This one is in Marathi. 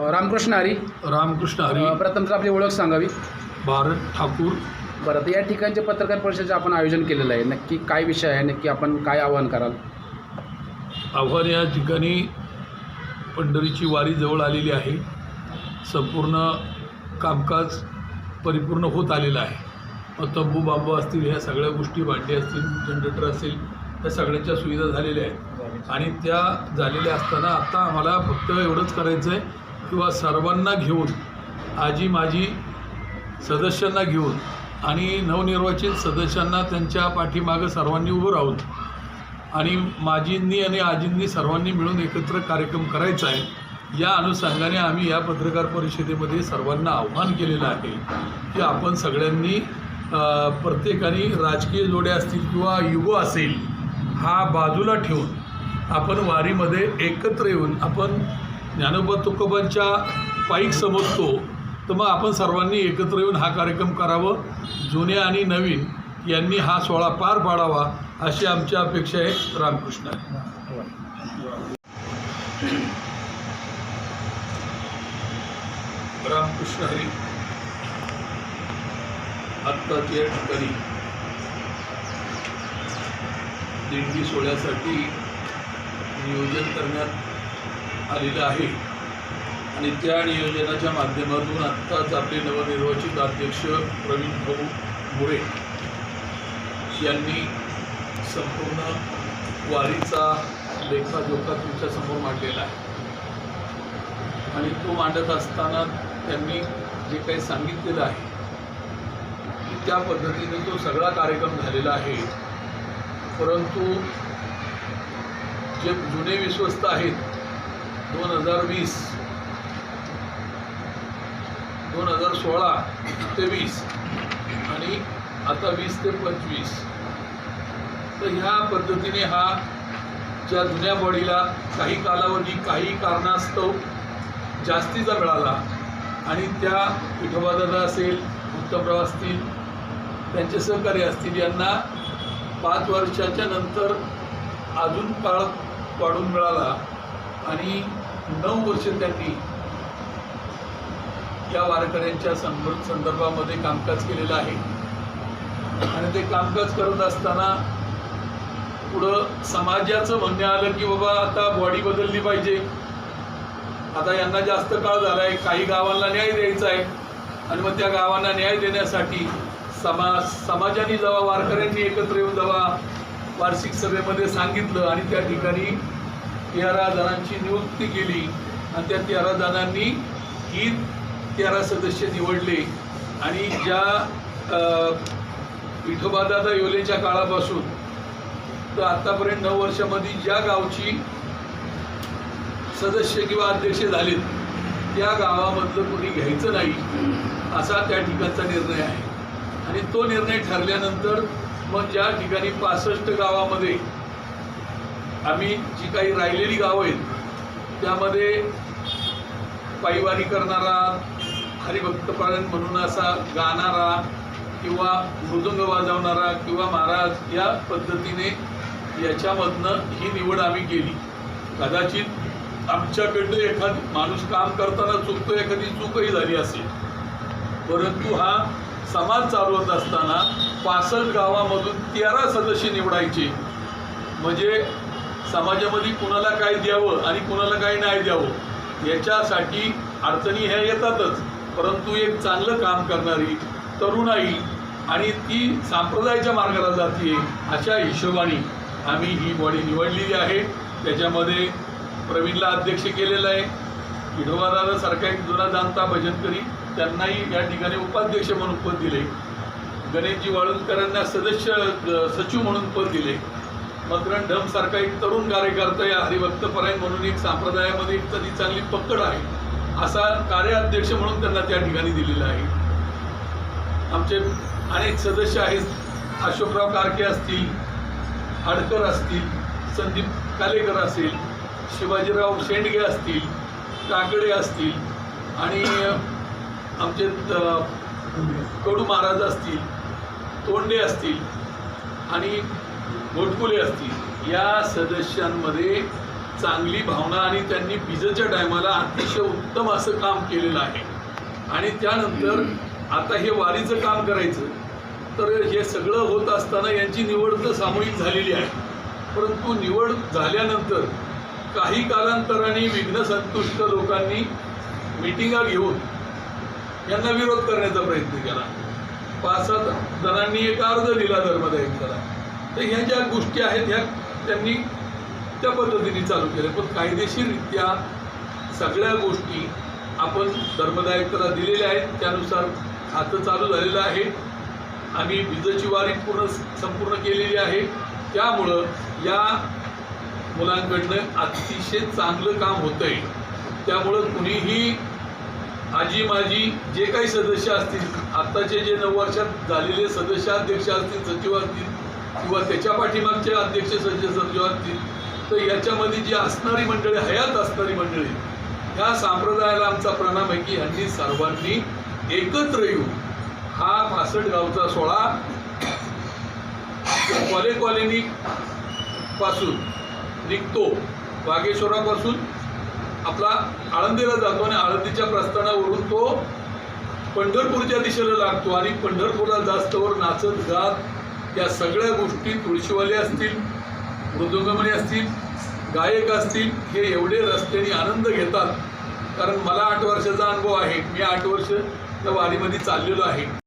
रामकृष्ण हरी. रामकृष्ण हरी. अ, प्रथम तर आपली ओळख सांगावी. भारत ठाकूर. बरं तर या ठिकाणचे पत्रकार परिषदेचं आपण आयोजन केलेलं आहे. नक्की काय विषय आहे? नक्की आपण काय आवाहन कराल? आव्हान या ठिकाणी पंढरीची वारी जवळ आलेली आहे. संपूर्ण कामकाज परिपूर्ण होत आलेलं आहे. मग तंबू बांबू असतील ह्या सगळ्या गोष्टी भांडी असतील जनरेटर असेल त्या सगळ्यांच्या सुविधा झालेल्या आहेत. आणि त्या झालेल्या असताना आता आम्हाला फक्त एवढंच करायचं आहे किंवा सर्वांना घेऊन आजी माझी सदस्यांना घेऊन आणि नवनिर्वाचित सदस्यांना त्यांच्या पाठीमागं सर्वांनी उभं राहून आणि माजींनी आणि आजींनी सर्वांनी मिळून एकत्र कार्यक्रम करायचा आहे या अनुषंगाने आम्ही या पत्रकार परिषदेमध्ये सर्वांना आव्हान केलेलं आहे की आपण सगळ्यांनी प्रत्येकाने राजकीय जोड्या असतील किंवा युगो असेल हा बाजूला ठेवून आपण वारीमध्ये एकत्र येऊन आपण ज्ञानोबा तुकोबांच्या पाईक समजतो तर मग आपण सर्वांनी एकत्र येऊन हा कार्यक्रम करावं. जुने आणि नवीन यांनी हा सोहळा पार पाडावा अशी आमची अपेक्षा आहे. रामकृष्ण. रामकृष्ण हरी. आत्ताच ठिकाणी दिंडी सोहळ्यासाठी नियोजन करण्यात आलेलं आहे. आणि त्या नियोजनाच्या माध्यमातून आत्ताच आपले नवनिर्वाचित अध्यक्ष प्रवीण भाऊ मुळे यांनी संपूर्ण वारीचा लेखाजोखा तुमच्यासमोर मांडलेला आहे. आणि तो मांडत असताना त्यांनी जे काही सांगितलेलं आहे की त्या पद्धतीने तो सगळा कार्यक्रम झालेला आहे. परंतु जे जुने विश्वस्त आहेत दोन हजार वीस. दोन हजार सोळा ते वीस. आणि आता वीस ते पंचवीस. तर ह्या पद्धतीने हा ज्या जुन्या बॉडीला काही कालावधी काही कारणास्तव जास्तीचा मिळाला आणि त्या विठोबादादा असेल उत्तमराव असतील त्यांचे सहकारी असतील यांना पाच वर्षाच्या नंतर अजून काळ पाडून मिळाला. आणि नऊ वर्ष त्यांनी या वारकऱ्यांच्या संदर्भ संदर्भामध्ये कामकाज केलेलं आहे. आणि ते कामकाज करत असताना पुढं समाजाचं म्हणणं आलं की बाबा आता बॉडी बदलली पाहिजे. आता यांना जास्त काळ झाला आहे काही गावांना न्याय द्यायचा आहे. आणि मग त्या गावांना न्याय देण्यासाठी समाज समाजाने जेव्हा वारकऱ्यांनी एकत्र येऊन जेव्हा वार्षिक सभेमध्ये सांगितलं आणि त्या ठिकाणी तेरा जणांची नियुक्ती केली. आणि त्या तेरा जणांनी ही तेरा सदस्य निवडले. आणि ज्या विठोबादादा योलेच्या काळापासून तर आत्तापर्यंत नऊ वर्षामध्ये ज्या गावची सदस्य किंवा अध्यक्ष झालेत त्या गावामधलं कोणी घ्यायचं नाही असा त्या ठिकाणचा निर्णय आहे. आणि तो निर्णय ठरल्यानंतर मग ज्या ठिकाणी पासष्ट गावामध्ये आम्ही जी काही राहिलेली गावं आहेत त्यामध्ये पायवारी करणारा हरिभक्तपरायण म्हणून असा गाणारा किंवा मृदुंग वाजवणारा किंवा महाराज या पद्धतीने याच्यामधनं ही निवड आम्ही केली. कदाचित आमच्याकडनं एखाद माणूस काम करताना चुकतो एखादी चूकही झाली असेल. परंतु हा समाज चालवत असताना पासष्ट गावामधून तेरा सदस्य निवडायचे. म्हणजे समाजामध्ये कुणाला काय द्यावं आणि कुणाला काय नाही द्यावं याच्यासाठी अडचणी ह्या येतातच. परंतु एक चांगलं काम करणारी तरुणाई आणि ती संप्रदायाच्या मार्गाला जाते अशा हिशोबाने आम्ही ही बॉडी निवडलेली आहे. त्याच्यामध्ये प्रवीणला अध्यक्ष केलेलं आहे. विठोबादादा सारखा एक जुना जाणता भजनकरी त्यांनाही या ठिकाणी उपाध्यक्ष म्हणून पद दिले. गणेशजी वाळुंजकरांना सदस्य सचिव म्हणून पद दिले. मकरंद ढम सारखा एक तरुण कार्यकर्ता या हरिभक्तपरायण म्हणून एक संप्रदायामध्ये एक तरी चांगली पकड आहे. असा कार्याध्यक्ष म्हणून त्यांना त्या ठिकाणी दिलेला आहे. आमचे अनेक सदस्य आहेत. अशोकराव कारके असतील आडकर असतील संदीप कालेकर असेल शिवाजीराव शेंडगे असतील काकडे असतील आणि आमचे कडू महाराज असतील तोंडे असतील आणि घोटकुले असतील. या सदस्यांमध्ये चांगली भावना आणि त्यांनी बीजच्या टायमाला अतिशय उत्तम असं काम केलेलं आहे. आणि त्यानंतर आता हे वारीचं काम करायचं तर हे सगळं होत असताना यांची निवड तर सामूहिक झालेली आहे. परंतु निवड झाल्यानंतर काही कालांतराने विघ्नसंतुष्ट लोकांनी मिटिंगा घेऊन यांना विरोध करण्याचा प्रयत्न केला. पाच सात जणांनी एक अर्ज दिला धर्मदायित्वाला. तर ह्या ज्या गोष्टी आहेत ह्या त्यांनी त्या पद्धतीने चालू केल्या. पण कायदेशीररित्या सगळ्या गोष्टी आपण धर्मदायकता दिलेल्या आहेत. त्यानुसार खातं चालू झालेलं आहे. आम्ही विजेची वारी पूर्ण संपूर्ण केलेली आहे. त्यामुळं या मुलांकडनं अतिशय चांगलं काम होतं आहे त्यामुळं कुणीही आजी माझी जे काही सदस्य असतील आत्ताचे जे नऊ वर्षात झालेले सदस्याध्यक्ष असतील सचिव असतील किंवा त्याच्या पाठीमागचे अध्यक्ष सज्ज सचिव असतील तर याच्यामध्ये जी असणारी मंडळी हयात असणारी मंडळी ह्या संप्रदायाला आमचा प्रणाम आहे की ह्यांनी सर्वांनी एकत्र येऊन हा पासष्ट गावचा सोहळा कॉले कॉलनी पासून निघतो. वागेश्वरापासून आपला आळंदीला जातो आणि आळंदीच्या प्रस्थानावरून तो पंढरपूरच्या दिशेला लागतो आणि पंढरपूरला जास्तवर नाचत गात या सगळ्या गोष्टी तुळशीवाले असतील मृदुंगमणी असतील गायक असतील हे एवढे रस्त्याने आनंद घेतात. कारण मला आठ वर्षाचा अनुभव आहे. मी आठ वर्ष त्या वारीमध्ये चाललेलो आहे.